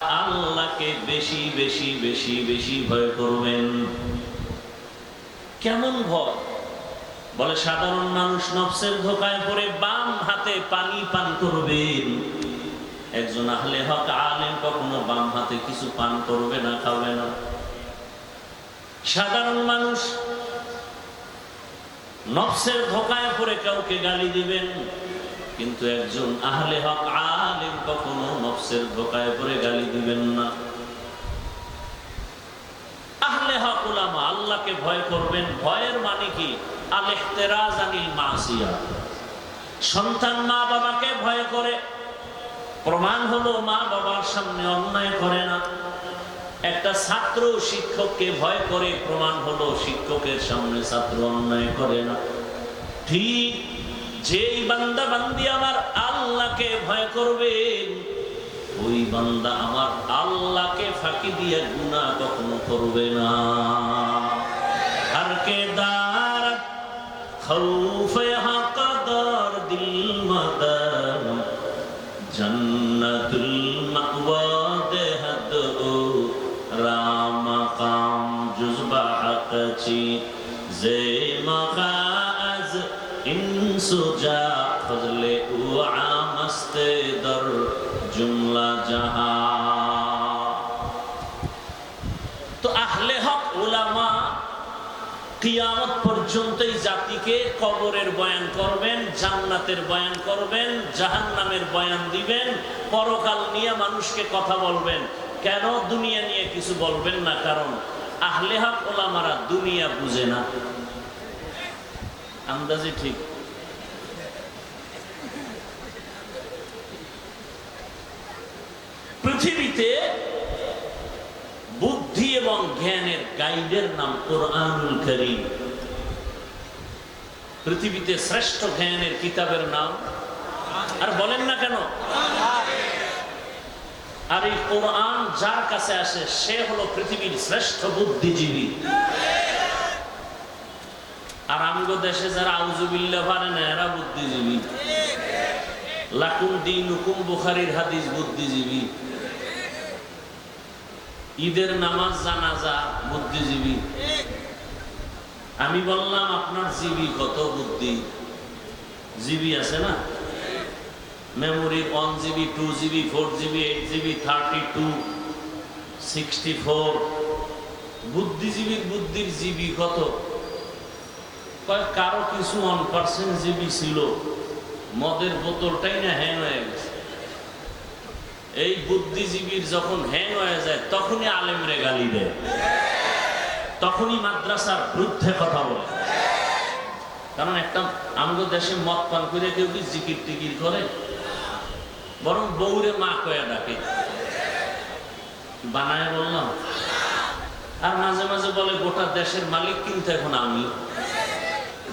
আল্লাহকে বেশি বেশি বেশি বেশি ভয় করবেন। কেমন ভয়? বলে, সাধারণ মানুষ নফসের ধোকায় পড়ে বাম হাতে পানি পান করবেন। একজন আহলে হক আলেম কখনো বাম হাতে কিছু পান করবে না, খাবে না। সাধারণ মানুষ নফসের ধোকায় পড়ে কাউকে গালি দিবেন। কিন্তু একজন আহলে হক আলেম কখনো নফসের ধোকায় পড়ে গালি দিবেন না। আহলে হক উলামা, আল্লাহকে ভয় করবেন। ভয়ের মানে কি? আনিল মাসিয়া। সন্তান মা বাবাকে ভয় করে। প্রমাণ হলো মা বাবার সামনে অন্যায় করে না। একটা ছাত্র শিক্ষককে ভয় করে, প্রমাণ হলো শিক্ষকের সামনে ছাত্র অন্যায় করে না। ঠিক যেই বান্দা বান্দি আমার আল্লাহকে ভয় করবে, ওই বান্দা আমার আল্লাহকে ফাঁকি দিয়ে গুণা কখনো করবে না। আর কে দার? দিল মাদার জুজবা হাকাচি যে মাকা ইনসুজা ফজলে দর জুমলা জাহা। তো আহলে হক কিয়ামত পর্যন্ত এই জাতিকে কবরের বয়ান করবেন, জান্নাতের বয়ান করবেন বয়ান দিবেন, পরকাল নিয়ে মানুষকে কথা বলবেন। কেন দুনিয়া নিয়ে কিছু বলবেন না? কারণ আহলে হক ওলামারা দুনিয়া বুঝে না। আন্দাজে ঠিক। পৃথিবীতে বুদ্ধি এবং জ্ঞানের গাইডের নাম কোরআনুল করিম। পৃথিবীতে শ্রেষ্ঠ জ্ঞানের কিতাবের নাম আর বলেন না কেন? আর এই কোরআন যার কাছে আসে, সে হলো পৃথিবীর শ্রেষ্ঠ বুদ্ধিজীবী। আর আমগো দেশে যারা আউজুবিল্লা পারে না, এরা বুদ্ধিজীবী। লাকুম দিন হুকুম বুখারির হাদিস বুদ্ধিজীবী। ঈদের নামাজ জানাজা বুদ্ধিজীবী। আমি বললাম, আপনার জিবি কত বুদ্ধি? জিবি আছে না? Memory one GB two GB four GB eight GB thirty two sixty four বুদ্ধিজীবীর বুদ্ধির জিবি কত? কারও কিছু ওয়ান পার্সেন্ট জিবি ছিল। মদের বোতলটাই না হ্যাং হয়ে গেছে। এই বুদ্ধিজীবীর যখন হ্যাং হয়ে যায়, তখনই আলেমরে গালি দেয়। তখনই মাদ্রাসার বিরুদ্ধে কথা বলে। কারণ একটা, আমাদের দেশে মদ পান করে কেউ কি জিকির টিকির করে? বরং বউরে মা কয়া ডাকে। বানায় বললাম। আর মাঝে মাঝে বলে, গোটা দেশের মালিক কিন্তু এখন আমি।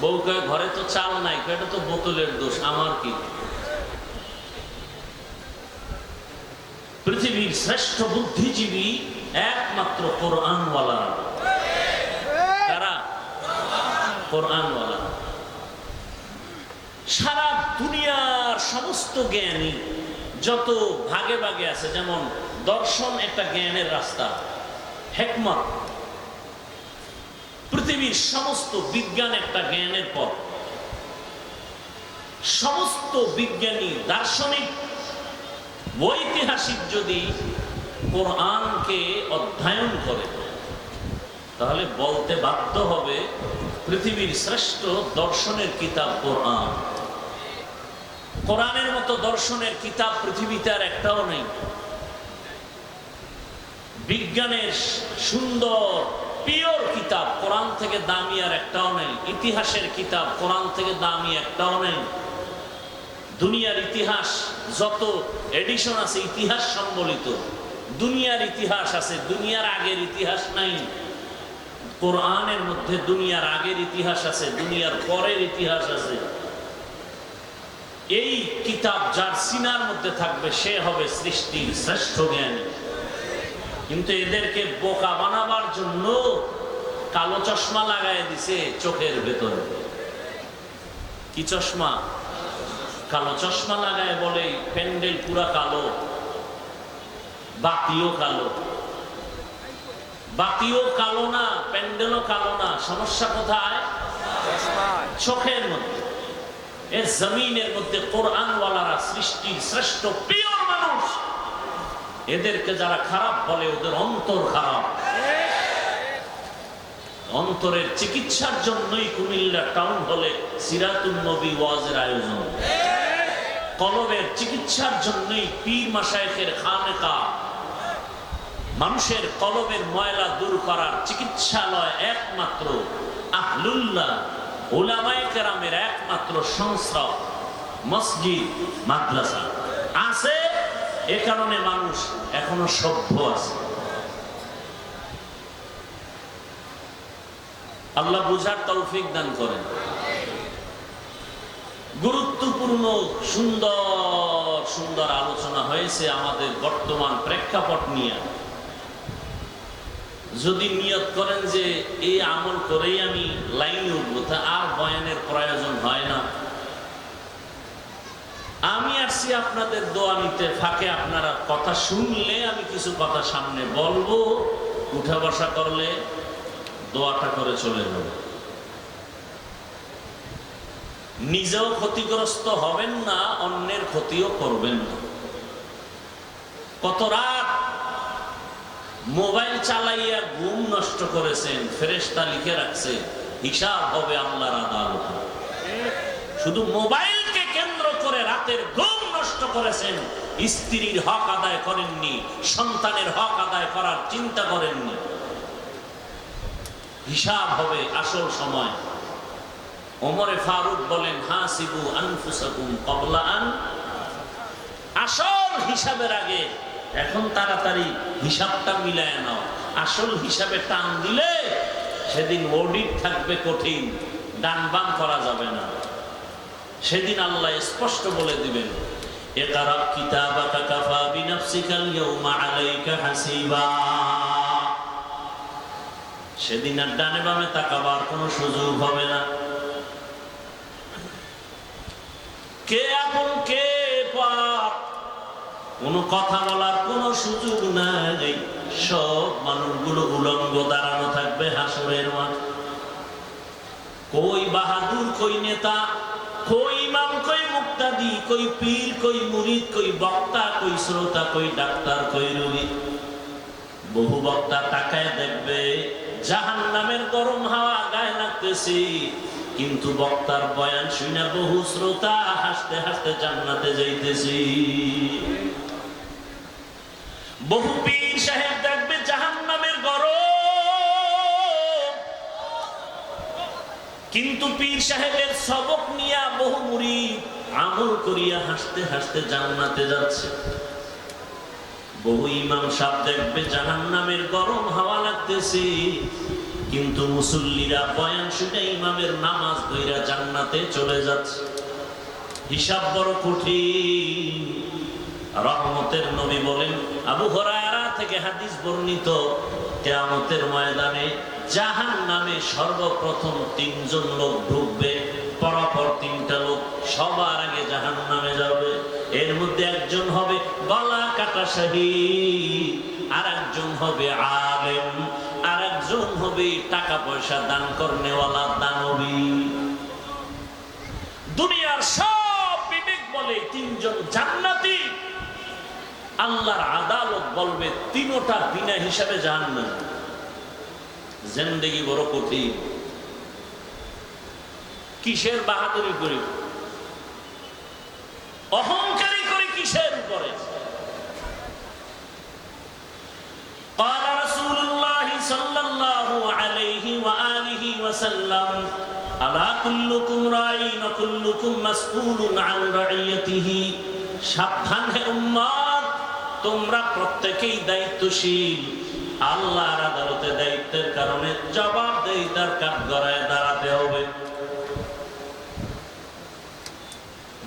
বউ কয়ে, ঘরে তো চাল নাই এটা তো বোতলের দোষ, আমার কি? পৃথিবীর শ্রেষ্ঠ বুদ্ধিজীবী একমাত্র কোরআনওয়ালা। কারা? কোরআনওয়ালা। সারা দুনিয়ার সমস্ত জ্ঞানী যত ভাগে ভাগে আছে, যেমন দর্শন একটা জ্ঞানের রাস্তা, হেকমত। পৃথিবীর সমস্ত বিজ্ঞান একটা জ্ঞানের পথ। সমস্ত বিজ্ঞানী দার্শনিক ঐতিহাসিক যদি কোরআনকে অধ্যয়ন করে, তাহলে বলতে বাধ্য হবে পৃথিবীর শ্রেষ্ঠ দর্শনের কিতাব কোরআন। কোরআনের মতো দর্শনের কিতাব পৃথিবীতে আর একটাও নেই। বিজ্ঞানের সুন্দর, পিওর কিতাব কোরআন থেকে দামি আর একটাও নেই। ইতিহাসের কিতাব কোরআন থেকে দামি একটাও নেই। দুনিয়ার ইতিহাস, যত এডিশন আছে, ইতিহাস সম্বলিত। দুনিয়ার ইতিহাস আছে, দুনিয়ার আগের ইতিহাস নাই। কোরআনের মধ্যে দুনিয়ার আগের ইতিহাস আছে, দুনিয়ার পরের ইতিহাস আছে। এই কিতাব যার সিনার মধ্যে থাকবে, সে হবে সৃষ্টির শ্রেষ্ঠ জ্ঞানী। কিন্তু এদেরকে বোকা বানাবার জন্য কালো চশমা লাগাই দিছে চোখের ভেতরে। কি চশমা? কালো চশমা লাগায় বলে, প্যান্ডেল পুরা কালো, বাতিও কালো। বাতিও কালো না, প্যান্ডেলও কালো না, সমস্যা কোথায়? চোখের মধ্যে। এর জমিনের মধ্যে কোরআনওয়ালারা সৃষ্টির শ্রেষ্ঠ প্রিয় মানুষ। এদেরকে যারা খারাপ বলে, ওদের অন্তর খারাপ। অন্তরের চিকিৎসার জন্যই কুমিল্লা টাউন হলে সিরাতুল নবী ওয়াজের আয়োজন। কলবের চিকিৎসার জন্যই পীর মাসায়েখের খানেকা মানুষের কলবের ময়লা দূর করার চিকিৎসালয় একমাত্র আহলুল্লাহ একমাত্র সংস্থা মসজিদ, মাদ্রাসা। আছে, এ কারণে মানুষ এখনও সভ্য আছে। আল্লাহ বুঝার তৌফিক দান করেন। গুরুত্বপূর্ণ, সুন্দর সুন্দর আলোচনা হয়েছে আমাদের বর্তমান প্রেক্ষাপট নিয়ে। যদি নিয়ত করেন যে এই আমল করেই আমি লাইনে উঠবো, তা আর বয়ানের প্রয়োজন হয় না। আমি আসছি আপনাদের দোয়া নিতে, ফাঁকে আপনারা কথা শুনলে আমি কিছু কথা সামনে বলব, উঠা বসা করলে দোয়াটা করে চলে যাব। নিজেও ক্ষতিগ্রস্ত হবেন না, অন্যের ক্ষতিও করবেন না। কত রাত মোবাইল চালাইয়া ঘুম নষ্ট করেছেন ফেরেস্তা লিখে রাখছে, হিসাব হবে আল্লাহর আদালত। শুধু মোবাইলকে কেন্দ্র করে রাতের ঘুম নষ্ট করেছেন, স্ত্রীর হক আদায় করেননি, সন্তানের হক আদায় করার চিন্তা করেননি। হিসাব হবে আসল সময়। ওমরে ফারুক বলেন, হাসিবু আনফুসাকুম কবলা আন। আসল হিসাবের আগে এখন তাড়াতাড়ি হিসাবটা মিলায় নাও। আসল হিসাবে টান দিলে সেদিন অডিট থাকবে কঠিন ডান বাম করা যাবে না। সেদিন আল্লাহ স্পষ্ট বলে দিবেন একারা কিতাবাকা কাফা বিনাফসিকাল ইয়াউমা আলাইকা হাসিবা। সেদিন আর ডানে বামে তাকাবার কোনো সুযোগ হবে না। কে আপন কে পাপ? কোনো কথা বলার কোনো সুযোগ নাই। সব মানুষগুলো উলঙ্গ দাঁড়ানো থাকবে হাসরের মাঠ। কই বাহাদুর, কই নেতা, কই ইমাম, কই মুক্তাদি, কই পীর, কই মুরিদ, কই বক্তা, কই শ্রোতা, কই ডাক্তার, কই রোগী। বহু বক্তা তাকায় দেখবে জাহান নামের গরম হাওয়া গায়ে লাগতেছি। কিন্তু বক্তার বয়ান শুনে বহু শ্রোতা হাসতে হাসতে জান্নাতে যাইতেছি। বহু পীর সাহেব দেখবে জাহান নামের গরম। কিন্তু পীর সাহেবের সবক নিয়া বহু মুড়ি আমল করিয়া হাসতে হাসতে জান্নাতে যাচ্ছে। বহু ইমাম সাহেব দেখবে জাহান নামের গরম হাওয়া লাগতেছে। কিন্তু মুসল্লিরা বয়ান শুনে ইমামের নামাজ ধইরা জান্নাতে চলে যাচ্ছে। হিসাব বড় কঠিন। রহমতের নবী বলেন, আবু হরায়রা থেকে হাদিস বর্ণিত, কেয়ামতের ময়দানে জাহান নামে সর্বপ্রথম তিনজন লোক ঢুকবে, পরপর তিনটা লোক সবার আগে জাহান নামে যাবে। এর মধ্যে একজন হবে গলা কাটা শহীদ আর একজন হবে আলেম। হবে টাকা পয়সা দান করনেওয়ালা দানবী। দুনিয়ার সব বিবেক বলে তিনজন জান্নাতি। আল্লাহর আদালত বলবে, তিনোটা বিনা হিসাবে জান না জেন্দেগি বড় কঠিন। কিসের বাহাদুরি করি অহংকারী وآله وسلم ألا كلكم راع وكلكم مسؤول عن رعيته সাবধান হে উম্মত তোমরা প্রত্যেকেই দায়িত্বশীল আল্লাহর আদালতে দায়িত্বের কারণে জবাব দেই তার কাঠ গড়ায় দাঁড়াতে হবে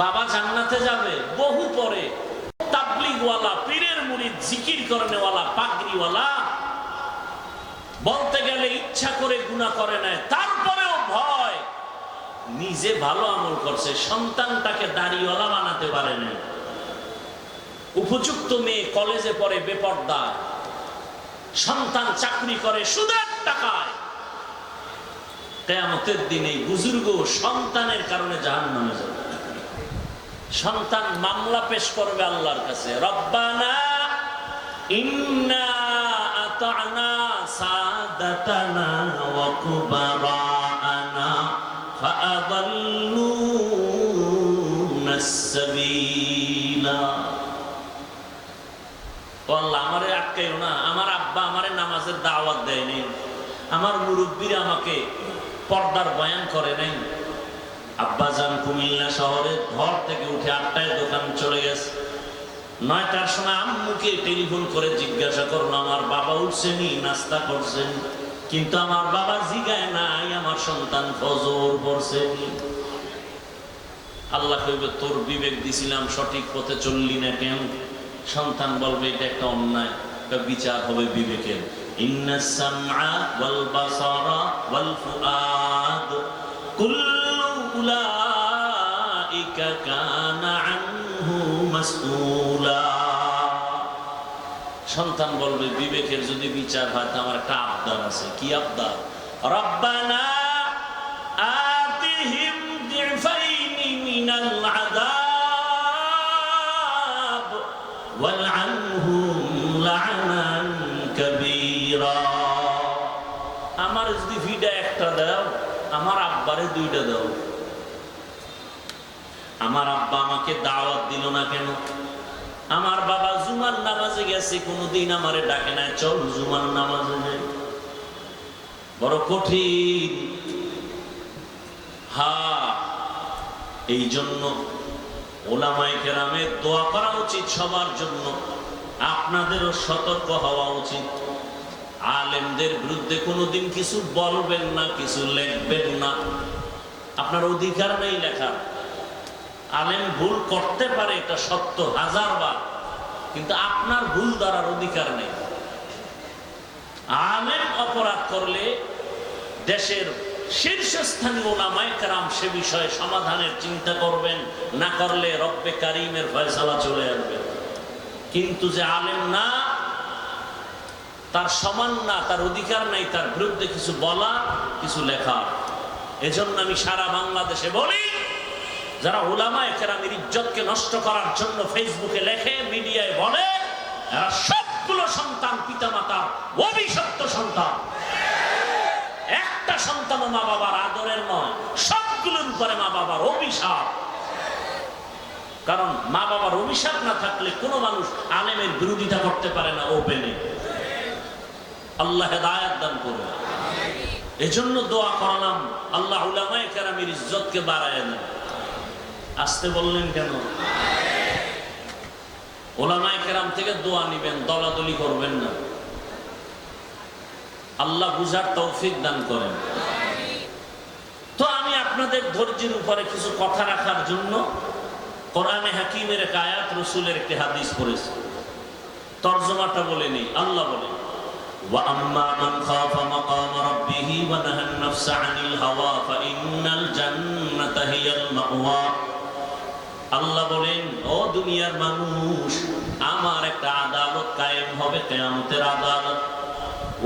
বাবা জান্নাতে যাবে বহু পরে তাবলিগওয়ালা পীরের মুড়ি জিকির করনেওয়ালা পাগড়িওয়ালা বলতে গেলে ইচ্ছা করে গুণা করে নেয় তারপরেও ভয়। নিজে ভালো আমল করছে, সন্তানটাকে দাড়িওয়ালা বানাতে পারে না উপযুক্ত মেয়ে কলেজে পড়ে বেপর্দায়, সন্তান চাকরি করে সুদের টাকায়। কেয়ামতের দিনে বুজুর্গ সন্তানের কারণে জাহান নামে যাবে। সন্তান মামলা পেশ করবে আল্লাহর কাছে। রব্বানা ইন্না আতানা সাদাতানা কুবারানা ফাআদাল্লুনা সাবিলা ও আল্লাহ আমারে আটকাইও না। আমার আব্বা আমারে নামাজের দাওয়াত দেয়নি আমার মুরব্বীরা আমাকে পর্দার বয়ান করে নাই। আব্বাজান কুমিল্লা শহরে ঘর থেকে উঠে আটটায় দোকান চলে গেছে। নয়টার সময় আম্মুকে টেলিফোন করে জিজ্ঞাসা করল, আমার বাবা উঠছেনি নাস্তা করছেন? কিন্তু আমার বাবা জিগায় নাই, আমার সন্তান ফজর পড়ছেনি আল্লাহ কইবে, তোর বিবেক দিছিলাম, সঠিক পথে চললি না কেন? সন্তান বলবে, এটা একটা অন্যায় বিচার হবে বিবেকের। ইন্না সামআ ওয়াল বাসারা ওয়াল ফুআদ কুল্লু সন্তান বলবে, বিবেকের যদি বিচার হয় আমার একটা আবদার আছে। কি আবদার? আমার যদি ভিডা একটা দাও, আমার আব্বারে দুইটা দাও। আমার আব্বা আমাকে দাওয়াত দিল না কেন? আমার বাবা জুমার নামাজে গেছে, কোনোদিন আমারে ডাকে না চল জুমার নামাজে যাই। বড় কঠিন। হা, এই জন্য ওলামাই কেরামের দোয়া করা উচিত সবার জন্য। আপনাদেরও সতর্ক হওয়া উচিত। আলেমদের বিরুদ্ধে কোনোদিন কিছু বলবেন না, কিছু লিখবেন না। আপনার অধিকার নেই লেখার। আলেম ভুল করতে পারে, এটা সত্য হাজার বার কিন্তু আপনার ভুল ধরার অধিকার নেই। আলেম অপরাধ করলে দেশের শীর্ষস্থানীয় ওলামায়ে কেরাম সে বিষয়ে সমাধানের চিন্তা করবেন, না করলে রব্বে কারিমের ফয়সালা চলে আসবে। কিন্তু যে আলেম না, তার সমান না, তার অধিকার নাই, তার বিরুদ্ধে কিছু বলা কিছু লেখা এজন্য আমি সারা বাংলাদেশে বলি যারা ওলামা একরামের ইজ্জতকে নষ্ট করার জন্য ফেসবুকে লেখে, মিডিয়ায় বলে, এরা সবগুলো সন্তান পিতামাতার অভিশপ্ত সন্তান। একটা সন্তান মা বাবার আদরের নয়, সবগুলোর উপরে মা বাবার অভিশাপ। কারণ মা বাবার অভিশাপ না থাকলে কোনো মানুষ আলেমের বিরোধিতা করতে পারে না ওপেনে। আল্লাহ হেদায়াত দান করবে এজন্য দোয়া করালাম, আল্লাহ উলামায়ে কেরামের ইজ্জতকে বাড়ায় দেন। আসতে বললেন কেন ওলামায় কেরাম থেকে দোয়া নিবেন দলাদলি করবেন না আল্লাহ বুঝার তৌফিক দান করেন তো আমি আপনাদের ধৈর্যের উপরে কিছু কথা রাখার জন্য কোরআনে হাকিমের এক আয়াত রসুলের একটি হাদিস পড়েছি তর্জমাটা বলে নেই আল্লাহ বলেন وأما من خاف مقام ربه ونهى النفس عن الهوى فإن الجنة هي المأوى আল্লাহ বলেন, ও দুনিয়ার মানুষ, আমার একটা আদালত কায়েম হবে কেয়ামতের আদালত।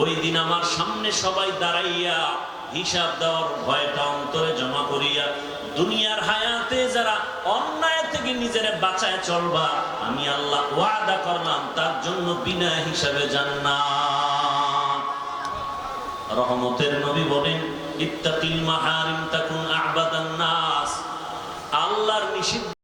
ওই দিন আমার সামনে সবাই দাঁড়াইয়া হিসাব দেওয়ার ভয়টা অন্তরে জমা করিয়া, দুনিয়ার হায়াতে যারা অন্যায় থেকে নিজের বাঁচায় চলবা, আমি আল্লাহ ওয়াদা করলাম, তার জন্য বিনা হিসাবে জান্নাত। রহমতের নবী বলেন, ইত্তাকিল মাহারিম তাকুন আবাদান আল্লাহর নিষিদ্ধ